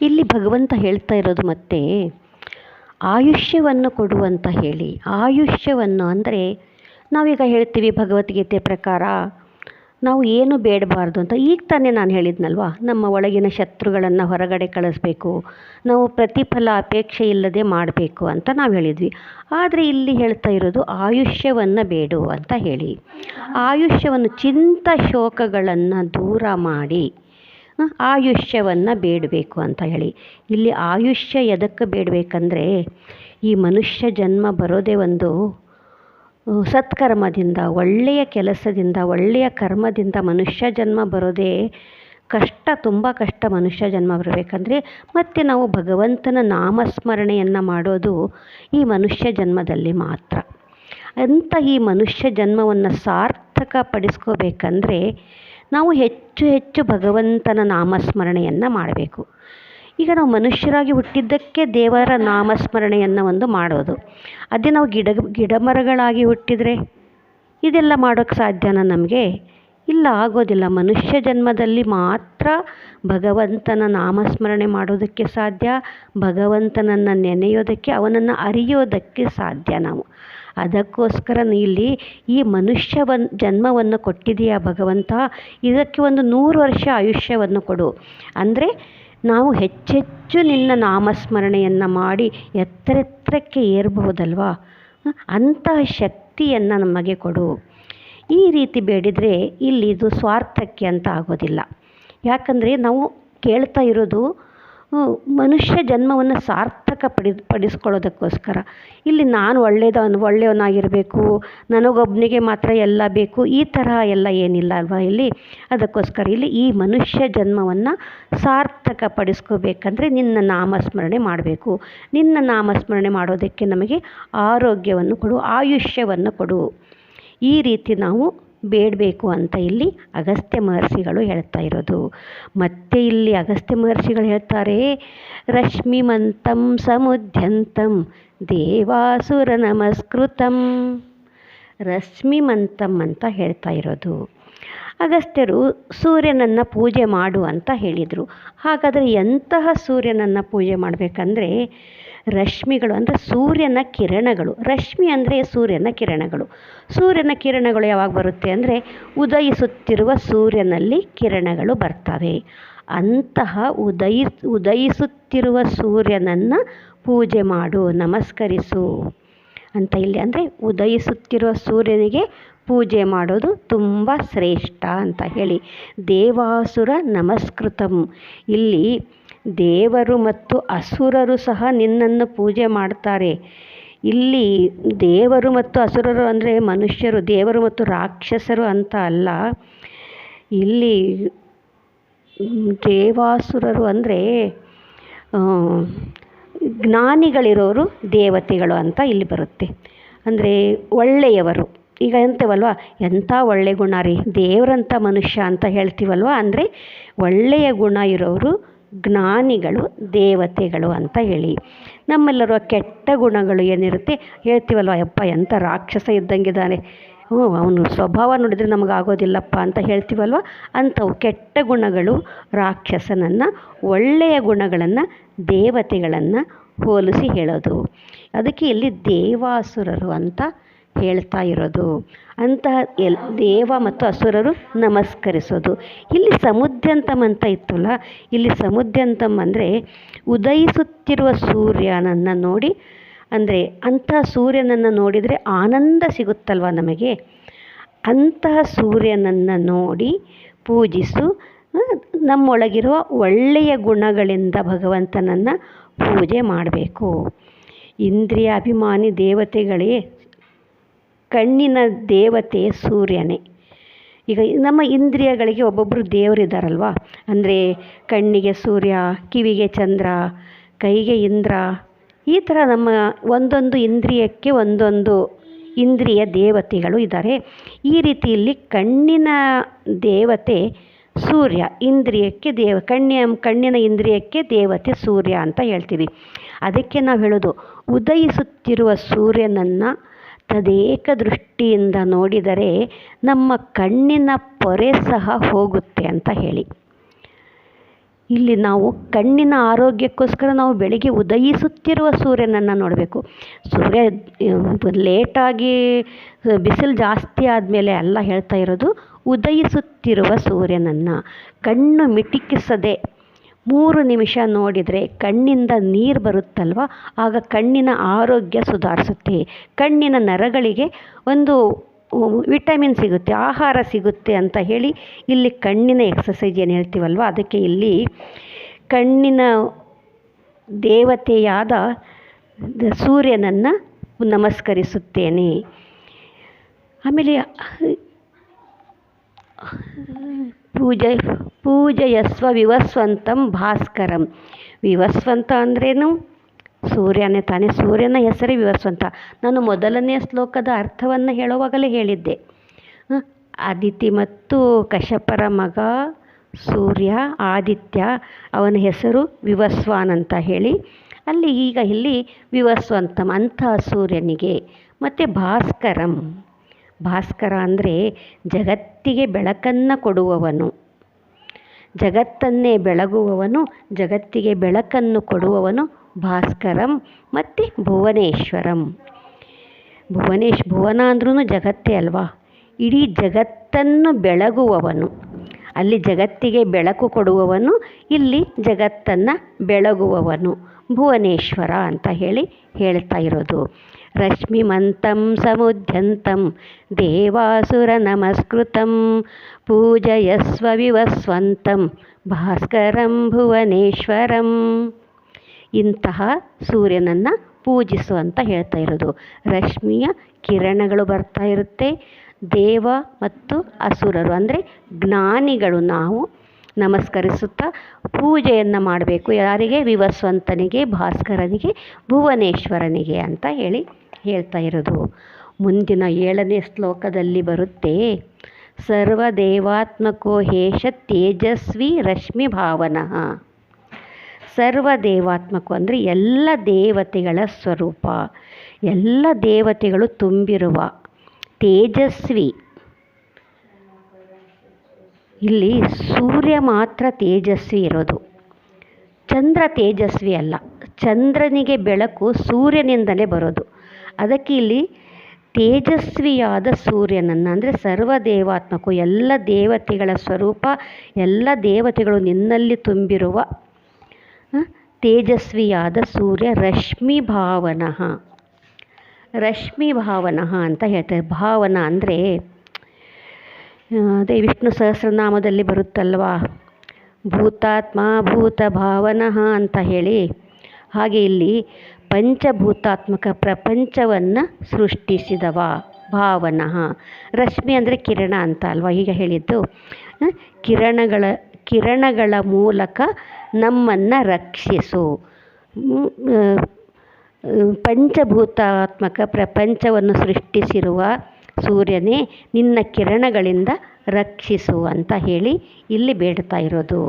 ಇಲ್ಲಿ ಭಗವಂತ ಹೇಳ್ತಾ ಇರೋದು ಮತ್ತೆ ಆಯುಷ್ಯವನ್ನು ಕೊಡುವಂತ ಹೇಳಿ. ಆಯುಷ್ಯವನ್ನು ಅಂದರೆ ನಾವೀಗ ಹೇಳ್ತೀವಿ ಭಗವದ್ಗೀತೆ ಪ್ರಕಾರ ನಾವು ಏನು ಬೇಡಬಾರ್ದು ಅಂತ. ಈಗ ತಾನೇ ನಾನು ಹೇಳಿದ್ನಲ್ವಾ, ನಮ್ಮ ಒಳಗಿನ ಶತ್ರುಗಳನ್ನು ಹೊರಗಡೆ ಕಳಿಸ್ಬೇಕು, ನಾವು ಪ್ರತಿಫಲ ಅಪೇಕ್ಷೆ ಇಲ್ಲದೆ ಮಾಡಬೇಕು ಅಂತ ನಾವು ಹೇಳಿದ್ವಿ. ಆದರೆ ಇಲ್ಲಿ ಹೇಳ್ತಾ ಇರೋದು ಆಯುಷ್ಯವನ್ನು ಬೇಡು ಅಂತ ಹೇಳಿ. ಆಯುಷ್ಯವನ್ನು ಚಿಂತ ಶೋಕಗಳನ್ನು ದೂರ ಮಾಡಿ. ಆಯುಷ್ಯವನ್ನು ಬೇಡಬೇಕು ಅಂತ ಹೇಳಿ. ಇಲ್ಲಿ ಆಯುಷ್ಯ ಎದಕ್ಕೆ ಬೇಡಬೇಕಂದ್ರೆ ಈ ಮನುಷ್ಯ ಜನ್ಮ ಬರೋದೇ ಒಂದು ಸತ್ಕರ್ಮದಿಂದ, ಒಳ್ಳೆಯ ಕೆಲಸದಿಂದ, ಒಳ್ಳೆಯ ಕರ್ಮದಿಂದ ಮನುಷ್ಯ ಜನ್ಮ ಬರೋದೇ ಕಷ್ಟ, ತುಂಬ ಕಷ್ಟ ಮನುಷ್ಯ ಜನ್ಮ ಬರಬೇಕಂದ್ರೆ ಮತ್ತೆ ನಾವು ಭಗವಂತನ ನಾಮಸ್ಮರಣೆಯನ್ನು ಮಾಡೋದು ಈ ಮನುಷ್ಯ ಜನ್ಮದಲ್ಲಿ ಮಾತ್ರ. ಅಂಥ ಈ ಮನುಷ್ಯ ಜನ್ಮವನ್ನು ಸಾರ್ಥಕ ಪಡಿಸ್ಕೋಬೇಕಂದ್ರೆ ನಾವು ಹೆಚ್ಚು ಹೆಚ್ಚು ಭಗವಂತನ ನಾಮಸ್ಮರಣೆಯನ್ನು ಮಾಡಬೇಕು. ಈಗ ನಾವು ಮನುಷ್ಯರಾಗಿ ಹುಟ್ಟಿದ್ದಕ್ಕೆ ದೇವರ ನಾಮಸ್ಮರಣೆಯನ್ನು ಒಂದು ಮಾಡೋದು. ಅದೇ ನಾವು ಗಿಡ, ಗಿಡಮರಗಳಾಗಿ ಹುಟ್ಟಿದರೆ ಇದೆಲ್ಲ ಮಾಡೋಕ್ಕೆ ಸಾಧ್ಯನಾ ನಮಗೆ ಇಲ್ಲ, ಆಗೋದಿಲ್ಲ. ಮನುಷ್ಯ ಜನ್ಮದಲ್ಲಿ ಮಾತ್ರ ಭಗವಂತನ ನಾಮಸ್ಮರಣೆ ಮಾಡೋದಕ್ಕೆ ಸಾಧ್ಯ, ಭಗವಂತನನ್ನು ನೆನೆಯೋದಕ್ಕೆ, ಅವನನ್ನು ಅರಿಯೋದಕ್ಕೆ ಸಾಧ್ಯ ನಾವು. ಅದಕ್ಕೋಸ್ಕರ ಇಲ್ಲಿ ಈ ಮನುಷ್ಯ ಜನ್ಮವನ್ನು ಕೊಟ್ಟಿದೆಯಾ ಭಗವಂತ? ಇದಕ್ಕೆ ಒಂದು ನೂರು ವರ್ಷ ಆಯುಷ್ಯವನ್ನು ಕೊಡು. ಅಂದರೆ ನಾವು ಹೆಚ್ಚೆಚ್ಚು ನಿನ್ನ ನಾಮಸ್ಮರಣೆಯನ್ನು ಮಾಡಿ ಎತ್ತರೆತ್ತರಕ್ಕೆ ಏರಬಹುದಲ್ವಾ? ಅಂತಹ ಶಕ್ತಿಯನ್ನು ನಮಗೆ ಕೊಡು. ಈ ರೀತಿ ಬೇಡಿದರೆ ಇಲ್ಲಿ ಇದು ಸ್ವಾರ್ಥಕ್ಕೆ ಅಂತ ಆಗೋದಿಲ್ಲ. ಯಾಕಂದರೆ ನಾವು ಕೇಳ್ತಾ ಇರೋದು ಮನುಷ್ಯ ಜನ್ಮವನ್ನು ಸಾರ್ಥಕ ಪಡಿ, ಪಡಿಸ್ಕೊಳ್ಳೋದಕ್ಕೋಸ್ಕರ. ಇಲ್ಲಿ ನಾನು ಒಳ್ಳೆಯದ ಒಳ್ಳೆಯವನಾಗಿರಬೇಕು ನನಗೊಬ್ಬನಿಗೆ ಮಾತ್ರ ಎಲ್ಲ ಬೇಕು, ಈ ತರಹ ಎಲ್ಲ ಏನಿಲ್ಲ ಅಲ್ವಾ ಇಲ್ಲಿ? ಅದಕ್ಕೋಸ್ಕರ ಇಲ್ಲಿ ಈ ಮನುಷ್ಯ ಜನ್ಮವನ್ನು ಸಾರ್ಥಕ ಪಡಿಸ್ಕೋಬೇಕಂದ್ರೆ ನಿನ್ನ ನಾಮಸ್ಮರಣೆ ಮಾಡಬೇಕು. ನಿನ್ನ ನಾಮಸ್ಮರಣೆ ಮಾಡೋದಕ್ಕೆ ನಮಗೆ ಆರೋಗ್ಯವನ್ನು ಕೊಡು, ಆಯುಷ್ಯವನ್ನು ಕೊಡು. ಈ ರೀತಿ ನಾವು ಬೇಡಬೇಕು ಅಂತ ಇಲ್ಲಿ ಅಗಸ್ತ್ಯ ಮಹರ್ಷಿಗಳು ಹೇಳ್ತಾ ಇರೋದು. ಮತ್ತೆ ಇಲ್ಲಿ ಅಗಸ್ತ್ಯ ಮಹರ್ಷಿಗಳು ಹೇಳ್ತಾರೆ ರಶ್ಮಿಮಂತಂ ಸಮುದ್ಯಂತಂ, ದೇವಾಸುರ ನಮಸ್ಕೃತಂ. ರಶ್ಮಿಮಂತಂ ಅಂತ ಹೇಳ್ತಾ ಇರೋದು. ಅಗಸ್ತ್ಯರು ಸೂರ್ಯನನ್ನು ಪೂಜೆ ಮಾಡು ಅಂತ ಹೇಳಿದರು. ಹಾಗಾದರೆ ಎಂತಹ ಸೂರ್ಯನನ್ನು ಪೂಜೆ ಮಾಡಬೇಕಂದ್ರೆ ರಶ್ಮಿಗಳು ಅಂದರೆ ಸೂರ್ಯನ ಕಿರಣಗಳು. ರಶ್ಮಿ ಅಂದರೆ ಸೂರ್ಯನ ಕಿರಣಗಳು. ಸೂರ್ಯನ ಕಿರಣಗಳು ಯಾವಾಗ ಬರುತ್ತೆ ಅಂದರೆ ಉದಯಿಸುತ್ತಿರುವ ಸೂರ್ಯನಲ್ಲಿ ಕಿರಣಗಳು ಬರ್ತವೆ. ಅಂತಹ ಉದಯಿ, ಉದಯಿಸುತ್ತಿರುವ ಸೂರ್ಯನನ್ನು ಪೂಜೆ ಮಾಡು, ನಮಸ್ಕರಿಸು. ಅಂತ ಇಲ್ಲಿ ಅಂದರೆ ಉದಯಿಸುತ್ತಿರುವ ಸೂರ್ಯನಿಗೆ ಪೂಜೆ ಮಾಡೋದು ತುಂಬ ಶ್ರೇಷ್ಠ ಅಂತ ಹೇಳಿ. ದೇವಾಸುರ ನಮಸ್ಕೃತಂ. ಇಲ್ಲಿ ದೇವರು ಮತ್ತು ಅಸುರರು ಸಹ ನಿನ್ನನ್ನು ಪೂಜೆ ಮಾಡ್ತಾರೆ. ಇಲ್ಲಿ ದೇವರು ಮತ್ತು ಅಸುರರು ಅಂದರೆ ಮನುಷ್ಯರು, ದೇವರು ಮತ್ತು ರಾಕ್ಷಸರು ಅಂತ ಅಲ್ಲ. ಇಲ್ಲಿ ದೇವಾಸುರರು ಅಂದರೆ ಜ್ಞಾನಿಗಳಿರೋರು ದೇವತೆಗಳು ಅಂತ ಇಲ್ಲಿ ಬರುತ್ತೆ. ಅಂದರೆ ಒಳ್ಳೆಯವರು. ಈಗ ಅಂತೀವಲ್ವ ಎಂಥ ಒಳ್ಳೆ ಗುಣ ರೀ, ದೇವರಂಥ ಮನುಷ್ಯ ಅಂತ ಹೇಳ್ತೀವಲ್ವ? ಅಂದರೆ ಒಳ್ಳೆಯ ಗುಣ ಇರೋರು ಜ್ಞಾನಿಗಳು, ದೇವತೆಗಳು ಅಂತ ಹೇಳಿ. ನಮ್ಮೆಲ್ಲರೂ ಕೆಟ್ಟ ಗುಣಗಳು ಏನಿರುತ್ತೆ? ಹೇಳ್ತೀವಲ್ವ? ಅಪ್ಪ ಎಂಥ ರಾಕ್ಷಸ ಇದ್ದಂಗಿದ್ದಾನೆ ಹ್ಞೂ, ಅವನು ಸ್ವಭಾವ ನೋಡಿದರೆ ನಮಗೆ ಆಗೋದಿಲ್ಲಪ್ಪ ಅಂತ ಹೇಳ್ತೀವಲ್ವ? ಅಂಥವು ಕೆಟ್ಟ ಗುಣಗಳು ರಾಕ್ಷಸನನ್ನು, ಒಳ್ಳೆಯ ಗುಣಗಳನ್ನು, ದೇವತೆಗಳನ್ನು ಹೋಲಿಸಿ ಹೇಳೋದು. ಅದಕ್ಕೆ ಇಲ್ಲಿ ದೇವಾಸುರರು ಅಂತ ಹೇಳ್ತಾ ಇರೋದು. ಅಂತಹ ಎಲ್, ದೇವ ಮತ್ತು ಅಸುರರು ನಮಸ್ಕರಿಸೋದು. ಇಲ್ಲಿ ಸಮುದ್ಯಂತಮ್ ಅಂತ ಇತ್ತಲ್ಲ, ಇಲ್ಲಿ ಸಮುದ್ಯಂತಮ್ ಅಂದರೆ ಉದಯಿಸುತ್ತಿರುವ ಸೂರ್ಯನನ್ನು ನೋಡಿ ಅಂದರೆ ಅಂತಹ ಸೂರ್ಯನನ್ನು ನೋಡಿದರೆ ಆನಂದ ಸಿಗುತ್ತಲ್ವ ನಮಗೆ? ಅಂತಹ ಸೂರ್ಯನನ್ನು ನೋಡಿ ಪೂಜಿಸು ನಮ್ಮೊಳಗಿರುವ ಒಳ್ಳೆಯ ಗುಣಗಳಿಂದ ಭಗವಂತನನ್ನು ಪೂಜೆ ಮಾಡಬೇಕು. ಇಂದ್ರಿಯ ಅಭಿಮಾನಿ ದೇವತೆಗಳೇ, ಕಣ್ಣಿನ ದೇವತೆ ಸೂರ್ಯನೇ. ಈಗ ನಮ್ಮ ಇಂದ್ರಿಯಗಳಿಗೆ ಒಬ್ಬೊಬ್ಬರು ದೇವರಿದ್ದಾರಲ್ವ ಅಂದರೆ ಕಣ್ಣಿಗೆ ಸೂರ್ಯ, ಕಿವಿಗೆ ಚಂದ್ರ, ಕೈಗೆ ಇಂದ್ರ ಈ ಥರ ನಮ್ಮ ಒಂದೊಂದು ಇಂದ್ರಿಯಕ್ಕೆ ಒಂದೊಂದು ಇಂದ್ರಿಯ ದೇವತೆಗಳು ಇದ್ದಾರೆ. ಈ ರೀತಿಯಲ್ಲಿ ಕಣ್ಣಿನ ದೇವತೆ ಸೂರ್ಯ, ಇಂದ್ರಿಯಕ್ಕೆ ದೇವ, ಕಣ್ಣಿನ ಕಣ್ಣಿನ ಇಂದ್ರಿಯಕ್ಕೆ ದೇವತೆ ಸೂರ್ಯ ಅಂತ ಹೇಳ್ತೀವಿ. ಅದಕ್ಕೆ ನಾವು ಹೇಳೋದು, ಉದಯಿಸುತ್ತಿರುವ ಸೂರ್ಯನನ್ನು ತದೇಕ ದೃಷ್ಟಿಯಿಂದ ನೋಡಿದರೆ ನಮ್ಮ ಕಣ್ಣಿನ ಪೊರೆ ಸಹ ಹೋಗುತ್ತೆ ಅಂತ ಹೇಳಿ. ಇಲ್ಲಿ ನಾವು ಕಣ್ಣಿನ ಆರೋಗ್ಯಕ್ಕೋಸ್ಕರ ನಾವು ಬೆಳಗ್ಗೆ ಉದಯಿಸುತ್ತಿರುವ ಸೂರ್ಯನನ್ನು ನೋಡಬೇಕು. ಸೂರ್ಯ ಲೇಟಾಗಿ ಬಿಸಿಲು ಜಾಸ್ತಿ ಆದಮೇಲೆ ಅಲ್ಲ ಹೇಳ್ತಾ ಇರೋದು ಉದಯಿಸುತ್ತಿರುವ ಸೂರ್ಯನನ್ನು. ಕಣ್ಣು ಮಿಟಿಕಿಸದೆ ಮೂರು ನಿಮಿಷ ನೋಡಿದರೆ ಕಣ್ಣಿಂದ ನೀರು ಬರುತ್ತಲ್ವ? ಆಗ ಕಣ್ಣಿನ ಆರೋಗ್ಯ ಸುಧಾರಿಸುತ್ತೆ. ಕಣ್ಣಿನ ನರಗಳಿಗೆ ಒಂದು ವಿಟಮಿನ್ ಸಿಗುತ್ತೆ, ಆಹಾರ ಸಿಗುತ್ತೆ ಅಂತ ಹೇಳಿ ಇಲ್ಲಿ ಕಣ್ಣಿನ ಎಕ್ಸಸೈಜ್ ಏನು ಹೇಳ್ತೀವಲ್ವ, ಅದಕ್ಕೆ ಇಲ್ಲಿ ಕಣ್ಣಿನ ದೇವತೆಯಾದ ಸೂರ್ಯನನ್ನು ನಮಸ್ಕರಿಸುತ್ತೇನೆ. ಆಮೇಲೆ ಪೂಜೆ, ಪೂಜಯಸ್ವ ವಿವಸ್ವಂತಂ ಭಾಸ್ಕರಂ. ವಿವಸ್ವಂತ ಅಂದ್ರೇನು? ಸೂರ್ಯನೇ ತಾನೇ ಸೂರ್ಯನ ಹೆಸರೇ ವಿವರಿಸುವಂಥ ನಾನು ಮೊದಲನೆಯ ಶ್ಲೋಕದ ಅರ್ಥವನ್ನು ಹೇಳುವಾಗಲೇ ಹೇಳಿದ್ದೆ. ಆದಿತಿ ಮತ್ತು ಕಶ್ಯಪರ ಮಗ ಸೂರ್ಯ, ಆದಿತ್ಯ ಅವನ ಹೆಸರು ವಿವಸ್ವಾನ್ ಅಂತ ಹೇಳಿ, ಅಲ್ಲಿ ಈಗ ಇಲ್ಲಿ ವಿವಸ್ವಂತಂ ಅಂತಹ ಸೂರ್ಯನಿಗೆ. ಮತ್ತು ಭಾಸ್ಕರಂ. ಭಾಸ್ಕರ ಅಂದರೆ ಜಗತ್ತಿಗೆ ಬೆಳಕನ್ನು ಕೊಡುವವನು. ಜಗತ್ತನ್ನೇ ಬೆಳಗುವವನು, ಜಗತ್ತಿಗೆ ಬೆಳಕನ್ನು ಕೊಡುವವನು ಭಾಸ್ಕರಂ ಮತ್ತು ಭುವನೇಶ್ವರಂ. ಭುವನೇಶ್, ಭುವನ ಅಂದ್ರೂ ಜಗತ್ತೇ ಅಲ್ವಾ? ಇಡೀ ಜಗತ್ತನ್ನು ಬೆಳಗುವವನು. ಅಲ್ಲಿ ಜಗತ್ತಿಗೆ ಬೆಳಕು ಕೊಡುವವನು, ಇಲ್ಲಿ ಜಗತ್ತನ್ನು ಬೆಳಗುವವನು. ಭುವನೇಶ್ವರ ಅಂತ ಹೇಳಿ ಹೇಳ್ತಾ ಇರೋದು. ರಶ್ಮಿಮಂತಂ ಸಮುದ್ಯಂತಂ, ದೇವಾಸುರ ನಮಸ್ಕೃತಂ, ಪೂಜಯಸ್ವ ವಿವಸ್ವಂತಂ, ಭಾಸ್ಕರಂ ಭುವನೇಶ್ವರಂ. ಇಂತಹ ಸೂರ್ಯನನ್ನು ಪೂಜಿಸು ಅಂತ ಹೇಳ್ತಾ ಇರೋದು. ರಶ್ಮಿಯ ಕಿರಣಗಳು ಬರ್ತಾ ಇರುತ್ತೆ. ದೇವ ಮತ್ತು ಅಸುರರು ಅಂದರೆ ಜ್ಞಾನಿಗಳು ನಾವು ನಮಸ್ಕರಿಸುತ್ತಾ ಪೂಜೆಯನ್ನು ಮಾಡಬೇಕು. ಯಾರಿಗೆ? ವಿವಸ್ವಂತನಿಗೆ, ಭಾಸ್ಕರನಿಗೆ, ಭುವನೇಶ್ವರನಿಗೆ ಅಂತ ಹೇಳಿ ಹೇಳ್ತಾ ಇರೋದು. ಮುಂದಿನ ಏಳನೇ ಶ್ಲೋಕದಲ್ಲಿ ಬರುತ್ತೆ. ಸರ್ವದೇವಾತ್ಮಕೋ ಹೇಷ ತೇಜಸ್ವಿ ರಶ್ಮಿ ಭಾವನಃ. ಸರ್ವದೇವಾತ್ಮಕ ಅಂದರೆ ಎಲ್ಲ ದೇವತೆಗಳ ಸ್ವರೂಪ. ಎಲ್ಲ ದೇವತೆಗಳು ತುಂಬಿರುವ ತೇಜಸ್ವಿ. ಇಲ್ಲಿ ಸೂರ್ಯ ಮಾತ್ರ ತೇಜಸ್ವಿ ಇರೋದು. ಚಂದ್ರ ತೇಜಸ್ವಿ ಅಲ್ಲ. ಚಂದ್ರನಿಗೆ ಬೆಳಕು ಸೂರ್ಯನಿಂದಲೇ ಬರೋದು. ಅದಕ್ಕೆ ಇಲ್ಲಿ ತೇಜಸ್ವಿಯಾದ ಸೂರ್ಯನನ್ನು ಅಂದರೆ ಸರ್ವ ದೇವಾತ್ಮಕು, ಎಲ್ಲ ದೇವತೆಗಳ ಸ್ವರೂಪ, ಎಲ್ಲ ದೇವತೆಗಳು ನಿನ್ನಲ್ಲಿ ತುಂಬಿರುವ ತೇಜಸ್ವಿಯಾದ ಸೂರ್ಯ ರಶ್ಮಿ ಭಾವನಃ ರಶ್ಮಿ ಭಾವನಃ ಅಂತ ಹೇಳ್ತಾರೆ. ಭಾವನ ಅಂದರೆ ಅದೇ ವಿಷ್ಣು ಸಹಸ್ರನಾಮದಲ್ಲಿ ಬರುತ್ತಲ್ವಾ? ಭೂತಾತ್ಮ ಭೂತ ಭಾವನಃ ಅಂತ ಹೇಳಿ, ಹಾಗೆ ಇಲ್ಲಿ ಪಂಚಭೂತಾತ್ಮಕ ಪ್ರಪಂಚವನ್ನು ಸೃಷ್ಟಿಸಿದವ ಭಾವನಃ. ರಶ್ಮಿ ಅಂದರೆ ಕಿರಣ ಅಂತ ಅಲ್ವಾ? ಈಗ ಹೇಳಿದ್ದು ಕಿರಣಗಳ ಕಿರಣಗಳ ಮೂಲಕ ನಮ್ಮನ್ನು ರಕ್ಷಿಸು. ಪಂಚಭೂತಾತ್ಮಕ ಪ್ರಪಂಚವನ್ನು ಸೃಷ್ಟಿಸಿರುವ ಸೂರ್ಯನೇ ನಿನ್ನ ಕಿರಣಗಳಿಂದ ರಕ್ಷಿಸು ಅಂತ ಹೇಳಿ ಇಲ್ಲಿ ಬೇಡ್ತಾ ಇರೋದು.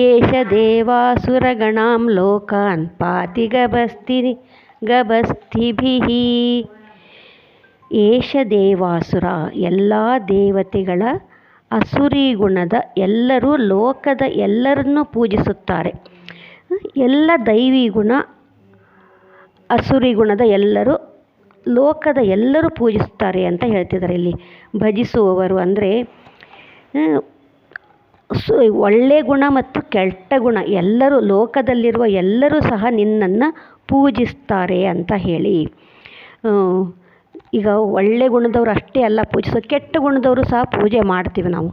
ಏಷ ದೇವಾಸುರಗಣಾಂ ಲೋಕಾನ್ ಪಾತಿ ಗಬಸ್ತಿ ಏಷ ದೇವಾಸುರ ಎಲ್ಲ ದೇವತೆಗಳ ಅಸುರಿ ಗುಣದ ಎಲ್ಲರೂ ಲೋಕದ ಎಲ್ಲರನ್ನೂ ಪೂಜಿಸುತ್ತಾರೆ. ಎಲ್ಲ ದೈವಿ ಗುಣ ಅಸುರಿ ಗುಣದ ಎಲ್ಲರೂ ಲೋಕದ ಎಲ್ಲರೂ ಪೂಜಿಸುತ್ತಾರೆ ಅಂತ ಹೇಳ್ತಿದ್ದಾರೆ ಇಲ್ಲಿ. ಭಜಿಸುವವರು ಅಂದರೆ ಸು ಒಳ್ಳೆಯ ಗುಣ ಮತ್ತು ಕೆಟ್ಟ ಗುಣ, ಎಲ್ಲರೂ ಲೋಕದಲ್ಲಿರುವ ಎಲ್ಲರೂ ಸಹ ನಿನ್ನನ್ನು ಪೂಜಿಸ್ತಾರೆ ಅಂತ ಹೇಳಿ. ಈಗ ಒಳ್ಳೆಯ ಗುಣದವ್ರು ಅಷ್ಟೇ ಅಲ್ಲ ಪೂಜಿಸೋ ಕೆಟ್ಟ ಗುಣದವರು ಸಹ ಪೂಜೆ ಮಾಡ್ತೀವಿ ನಾವು.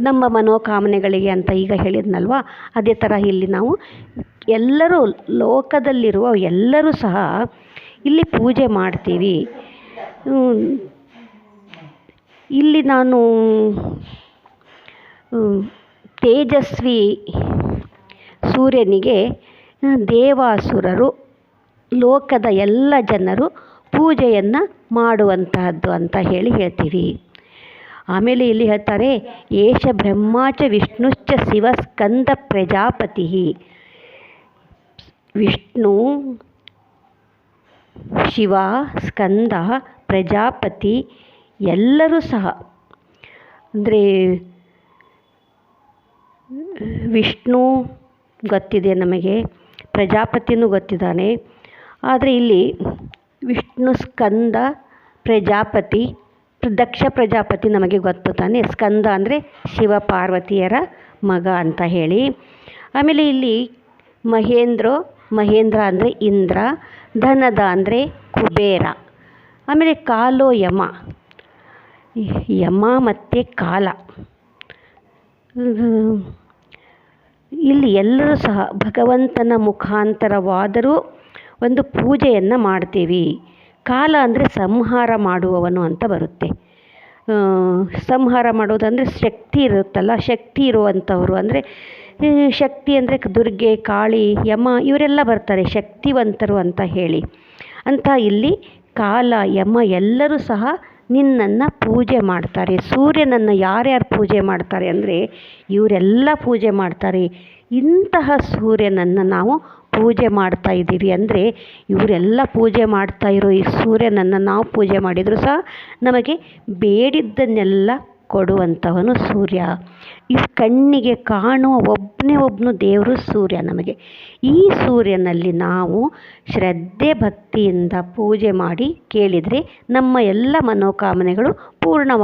ನಮ್ಮ ಮನೋಕಾಮನೆಗಳಿಗೆ ಅಂತ ಈಗ ಹೇಳಿದ್ನಲ್ವ, ಅದೇ ಥರ ಇಲ್ಲಿ ನಾವು ಎಲ್ಲರೂ ಲೋಕದಲ್ಲಿರುವ ಎಲ್ಲರೂ ಸಹ ಇಲ್ಲಿ ಪೂಜೆ ಮಾಡ್ತೀವಿ. ಇಲ್ಲಿ ನಾನು ತೇಜಸ್ವಿ ಸೂರ್ಯನಿಗೆ ದೇವಾಸುರರು, ಲೋಕದ ಎಲ್ಲ ಜನರು ಪೂಜೆಯನ್ನು ಮಾಡುವಂತಹದ್ದು ಅಂತ ಹೇಳಿ ಹೇಳ್ತೀವಿ. ಆಮೇಲೆ ಇಲ್ಲಿ ಹೇಳ್ತಾರೆ, ಏಷ ಬ್ರಹ್ಮಾಚ ವಿಷ್ಣುಶ್ಚ ಶಿವ ಸ್ಕಂದ ಪ್ರಜಾಪತಿ. ವಿಷ್ಣು, ಶಿವ, ಸ್ಕಂದ, ಪ್ರಜಾಪತಿ ಎಲ್ಲರೂ ಸಹ. ಅಂದರೆ ವಿಷ್ಣು ಗೊತ್ತಿದೆ ನಮಗೆ, ಪ್ರಜಾಪತಿನೂ ಗೊತ್ತಿದ್ದಾನೆ. ಆದರೆ ಇಲ್ಲಿ ವಿಷ್ಣು ಸ್ಕಂದ ಪ್ರಜಾಪತಿ, ದಕ್ಷ ಪ್ರಜಾಪತಿ ನಮಗೆ ಗೊತ್ತು ತಾನೆ. ಸ್ಕಂದ ಅಂದರೆ ಶಿವ ಪಾರ್ವತಿಯರ ಮಗ ಅಂತ ಹೇಳಿ. ಆಮೇಲೆ ಇಲ್ಲಿ ಮಹೇಂದ್ರ ಮಹೇಂದ್ರ ಅಂದರೆ ಇಂದ್ರ, ಧನದ ಅಂದರೆ ಕುಬೇರ. ಆಮೇಲೆ ಕಾಲೋ ಯಮ. ಯಮ ಮತ್ತು ಕಾಲ. ಇಲ್ಲಿ ಎಲ್ಲರೂ ಸಹ ಭಗವಂತನ ಮುಖಾಂತರವಾದರೂ ಒಂದು ಪೂಜೆಯನ್ನು ಮಾಡ್ತೀವಿ. ಕಾಲ ಅಂದರೆ ಸಂಹಾರ ಮಾಡುವವನು ಅಂತ ಬರುತ್ತೆ. ಸಂಹಾರ ಮಾಡೋದಂದರೆ ಶಕ್ತಿ ಇರುತ್ತಲ್ಲ, ಶಕ್ತಿ ಇರುವಂಥವ್ರು ಅಂದರೆ ಶಕ್ತಿ ಅಂದರೆ ದುರ್ಗೆ, ಕಾಳಿ, ಯಮ, ಇವರೆಲ್ಲ ಬರ್ತಾರೆ, ಶಕ್ತಿವಂತರು ಅಂತ ಹೇಳಿ. ಅಂತ ಇಲ್ಲಿ ಕಾಲ, ಯಮ ಎಲ್ಲರೂ ಸಹ ನಿನ್ನನ್ನು ಪೂಜೆ ಮಾಡ್ತಾರೆ. ಸೂರ್ಯನನ್ನು ಯಾರ್ಯಾರು ಪೂಜೆ ಮಾಡ್ತಾರೆ ಅಂದರೆ ಇವರೆಲ್ಲ ಪೂಜೆ ಮಾಡ್ತಾರೆ. ಇಂತಹ ಸೂರ್ಯನನ್ನು ನಾವು ಪೂಜೆ ಮಾಡ್ತಾ ಇದ್ದೀವಿ ಅಂದರೆ ಇವರೆಲ್ಲ ಪೂಜೆ ಮಾಡ್ತಾ ಇರೋ ಈ ಸೂರ್ಯನನ್ನು ನಾವು ಪೂಜೆ ಮಾಡಿದರೂ ಸಹ ನಮಗೆ ಬೇಡಿದ್ದನ್ನೆಲ್ಲ ಕೊಡುವಂಥವನು ಸೂರ್ಯ. ಈ ಕಣ್ಣಿಗೆ ಕಾಣುವ ಒಬ್ಬನೇ ಒಬ್ಬನು ದೇವರು ಸೂರ್ಯ ನಮಗೆ. ಈ ಸೂರ್ಯನಲ್ಲಿ ನಾವು ಶ್ರದ್ಧೆ ಭಕ್ತಿಯಿಂದ ಪೂಜೆ ಮಾಡಿ ಕೇಳಿದರೆ ನಮ್ಮ ಎಲ್ಲ ಮನೋಕಾಮನೆಗಳು ಪೂರ್ಣವಾ